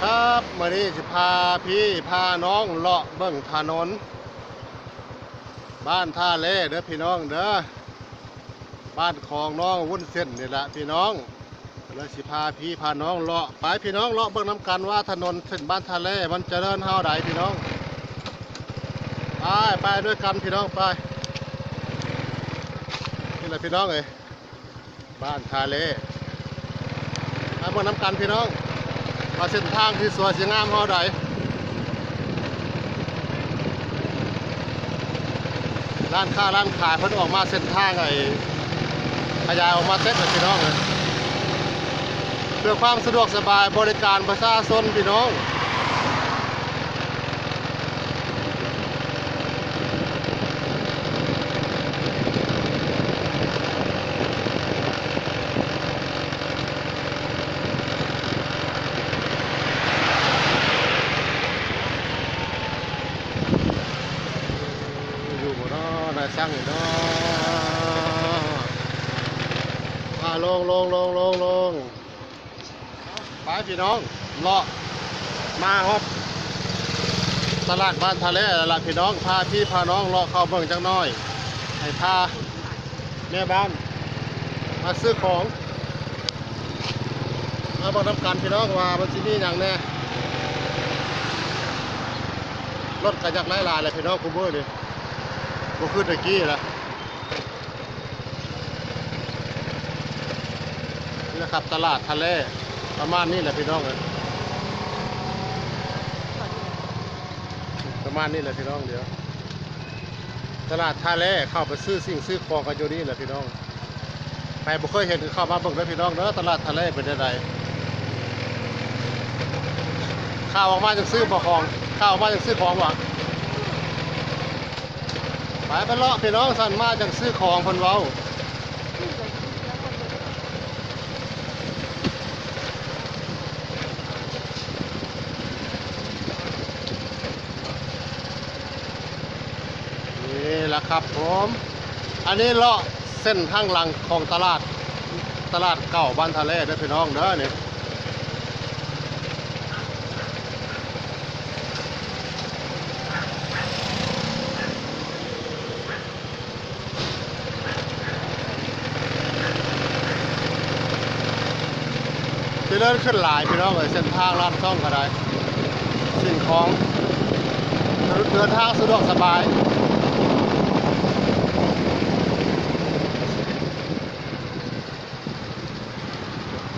ครับมานี้จะพาพี่พาน้องเลาะเบิ่งถนน บ้านท่าเล่เด้อพี่น้องเด้อบ้านของน้องวุ้นเส้นนี่แหละพี่น้องเลยสิพาพี่พาน้องเลาะไปพี่น้องเลาะเบิ่งน้ำกันว่าถนนเส้นบ้านท่าเล่มันจะเจริญเท่าใดพี่น้องไปไปด้วยกันพี่น้องไปนี่แหละพี่น้องเอ้ยบ้านท่าเล่ไปเบิ่งน้ำกันพี่น้อง ว่าเส้นทางที่สวยสวยงามเท่าใดร้านค้าร้านขายเพิ่นออกมาเส้นทางไอ้ขยายออกมาเต็มเลยพี่น้องเลยเพื่อความสะดวกสบายบริการประชาชนพี่น้องอยู่ บ่เนาะนายสร้างเนาะอ่าลงลงลงลงลงไปพี่น้องเลาะมาฮอดตลาดบ้านทะเลแล้วล่ะพี่น้องพาพี่พาน้องเลาะเข้าเบิ่งจังน้อย ให้พาแม่บ้าน มาซื้อของมาบอกน้ำกันพี่น้องว่ามันสิมีอย่างแน่รถกระยักไล่ลายเลยพี่น้องคูเบอร์เลย บ่ขึ้นตะกี้ละนี่นะครับตลาดทะเลประมาณนี้แหละพี่น้องเลยประมาณนี้แหละพี่น้องเดี๋ยว ตลาดทะเลเข้าไปซื้อสิ่งซื้อของกันอยู่นี่แหละพี่น้องไปบ่เคยเห็นเข้ามาเบิ่งเด้พี่น้องเด้อตลาดทะเลเป็นจังไดข้าวออกมาจังซื้อบ่ของข้าวออกมาจังซื้อของหวะ ไปไปเลาะพี่น้องสันมาจังซื้อของเพิ่นเว้านี่แหละครับผม อันนี้เลาะเส้นทางหลังของตลาดตลาดเก่าบ้านทะเลเด้อพี่น้องเด้อนี่ที่เลื่อ นขึ้นหลายพี่น้องเลยเส้นทางลาดช่องก็ได้สิ่งของเดินทางสะดวกสบาย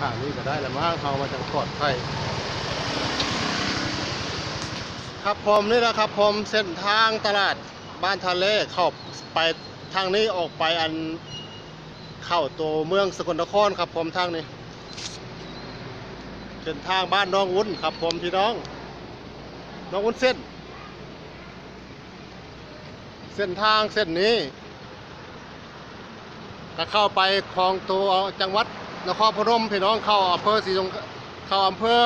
ทางนี้ก็ได้แล้วมั้งเขามาจังปลอดภัยครับผมนี่นะครับผมเส้นทางตลาดบ้านทะเลเข้าไปทางนี้ออกไปอันเข้าตัวเมืองสกลนครครับผมทางนี้ เส้นทางบ้านน้องวุ้นครับผมพี่น้อง น้องวุ้นเส้น เส้นทางเส้นนี้ก็เข้าไปคลองตัวจังหวัดนครพนมพี่น้องเข้าอำเภอศรีสงเข้าอำเภอ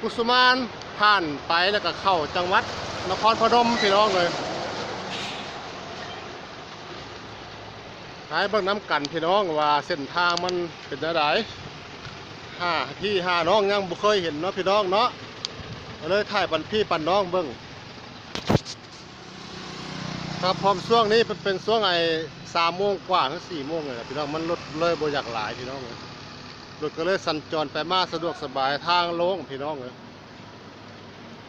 กุสุมานผ่านไปแล้วก็เข้าจังหวัดนครพนมพี่น้องเลยหายเบิ่งน้ำกันพี่น้องว่าเส้นทางมันเป็นจังได หาพี่หาน้องยังบ่เคยเห็นเนาะพี่น้องเนาะเลยถ่ายปันพี่ปันน้องเบิ่งครับพร้อมช่วงนี้เป็นเป็นช่วงไอ้สามโมงกว่าถึงสี่โมงเลยพี่น้องมันรถเลยบ่อยากหลายพี่น้องเลยรถก็เลยสัญจรไปมาสะดวกสบายทางโล่งพี่น้องเลย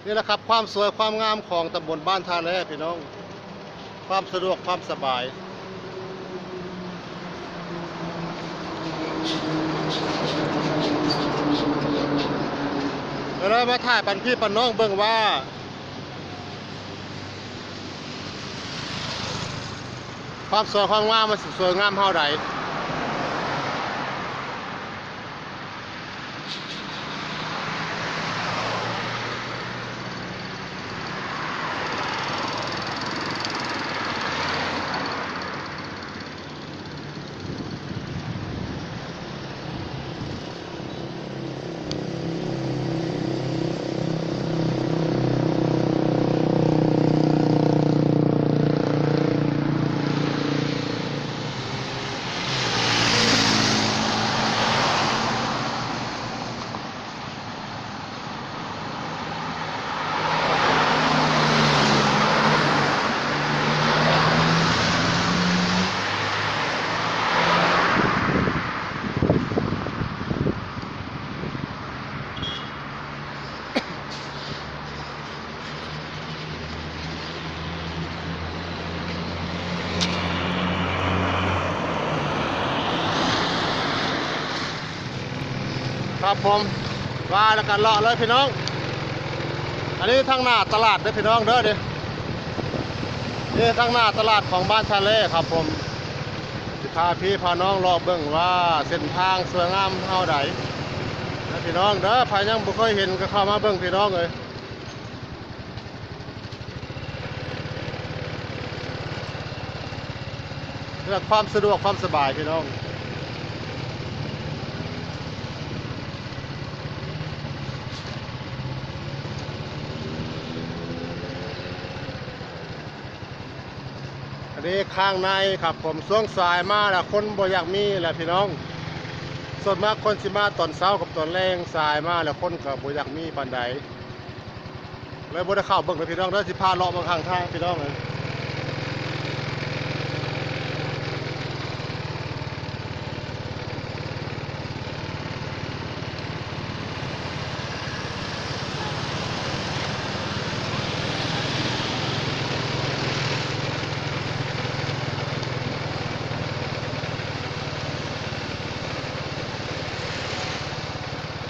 นี่แหละครับความสวยความงามของตำบลบ้านท่าแร่พี่น้อง ความสะดวกความสบาย แล้วมาถ่ายปันพี่ปันน้องเบิ่งว่า ความสวยความงามมันสิสวยงามเท่าใด ครับผมว่าแล้วกันเลาะเลยพี่น้อง อันนี้ทางหน้าตลาดเด้อพี่น้องเด้อเด้อนี่ทางหน้าตลาดของบ้านชาเล่ครับผมพาพี่พาน้องเลาะเบิ่งว่าเส้นทางสวยงามเท่าใดนะพี่น้องเด้อภายยังบ่เคยเห็นก็เข้ามาเบิ่งพี่น้องเลยเพื่อความสะดวกความสบายพี่น้อง อั นนี้ข้างในครับผมช่วงสายมาแล้วคนบ่อยากมีแหละพี่น้อง ส่วนมากคนสิมาตอนเช้ากับตอนแรงสายมาแล้วคนกับ่อยากมีปันใดเลยบ่ได้เข้าเบิ่งเลยพี่น้องเด้อสิพาเลาะมาข้างทางพี่น้องเลย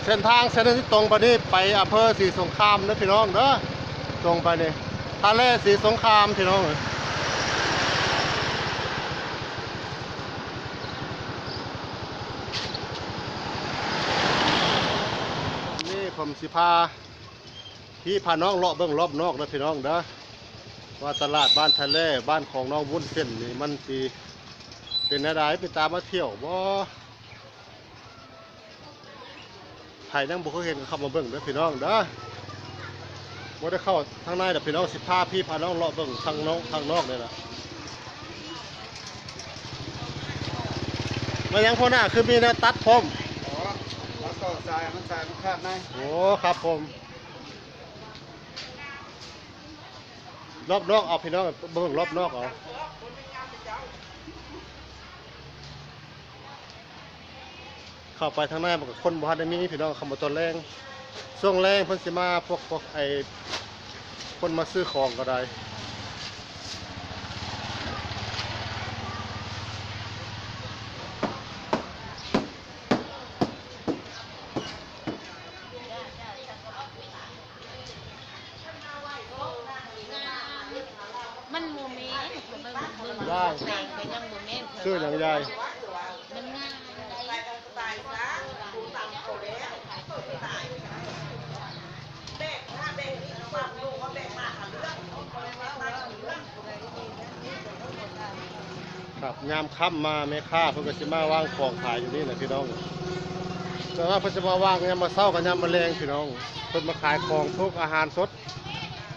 เส้นทางเส้นที่ตรงไปนี่ไปอำเภอศรีสงครามนะพี่น้องเด้อตรงไปนี่ทะเลศรีสงครามพี่น้องเนี่ผมสิพาพี่พาน้องเลาะเบิ่งรอบนอกนะพี่น้องเด้อว่าตลาดบ้านทะเลบ้านของน้องวุ้นเส้นนี่มันสิเป็นอะไรไปตามมาเที่ยวบ่ ไผ่นั่งบุกเขาเห็นก็เข้ามาเบิ่งเด้อพี่น้องเด้อบ่ได้เข้าทางในเด้อพี่น้องสิพาพี่พาน้องเลาะเบิ่งทางน้องทางนอกเลยล่ะมายังพ่อหน้าคือมีแนวตัดผมอ๋อแล้วก็ทรายมันทรายมันคาดไหมโอ้ครับผมรอบนอกเอาพี่น้องเบิ่งรอบนอกเอา เข้าไปทางในมันก็คนบ่ทันได้มีพี่น้องเข้ามาตอนแรงช่วงแรงเพิ่นสิมาพวกพวกไอ้คนมาซื้อของก็ได้มันโมเมนต์เบิ่งเบิ่งได้แต่งก็ยังโมเมนต์ซื้ออย่างใหญ่มันง่าย ครับยามค่ำมาแม่ค้าเพิ่นก็สิมาว่างของขายอยู่นี่แหละพี่น้องแต่ว่าเพิ่นจะมาว่างยามมาเช้ากับยามมาแรงพี่น้องเพิ่นมาขายของทุกอาหารสด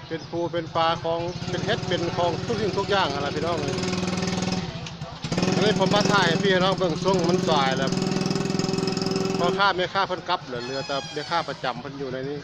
เป็นปูเป็นปลาของเป็นเฮ็ดเป็นของทุกสิ่งทุกอย่างอะไรพี่น้องเลยอันนี้ผมมาถ่ายให้พี่น้องเบิ่งส่งมันสายแล้วพอค่าแม่ค้าเพิ่นกลับเหลือเหลือแต่แม่ค้าประจำเพิ่นอยู่ในนี้